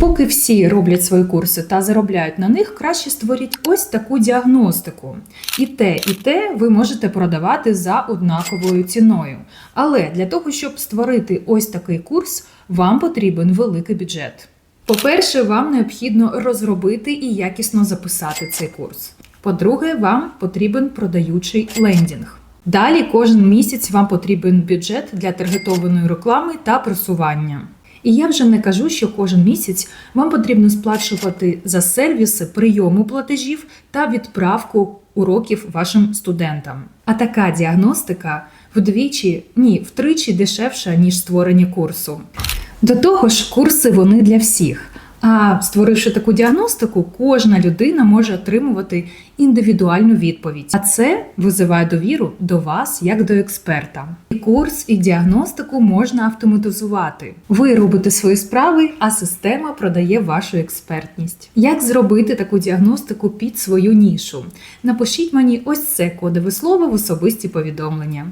Поки всі роблять свої курси та заробляють на них, краще створіть ось таку діагностику. І те, і те ви можете продавати за однаковою ціною. Але для того, щоб створити ось такий курс, вам потрібен великий бюджет. По-перше, вам необхідно розробити і якісно записати цей курс. По-друге, вам потрібен продаючий лендінг. Далі кожен місяць вам потрібен бюджет для таргетованої реклами та просування. І я вже не кажу, що кожен місяць вам потрібно сплачувати за сервіси прийому платежів та відправку уроків вашим студентам. А така діагностика вдвічі, ні, втричі дешевша, ніж створення курсу. До того ж, курси вони для всіх. А створивши таку діагностику, кожна людина може отримувати індивідуальну відповідь. А це визиває довіру до вас як до експерта. І курс і діагностику можна автоматизувати. Ви робите свої справи, а система продає вашу експертність. Як зробити таку діагностику під свою нішу? Напишіть мені ось це кодове слово в особисті повідомлення.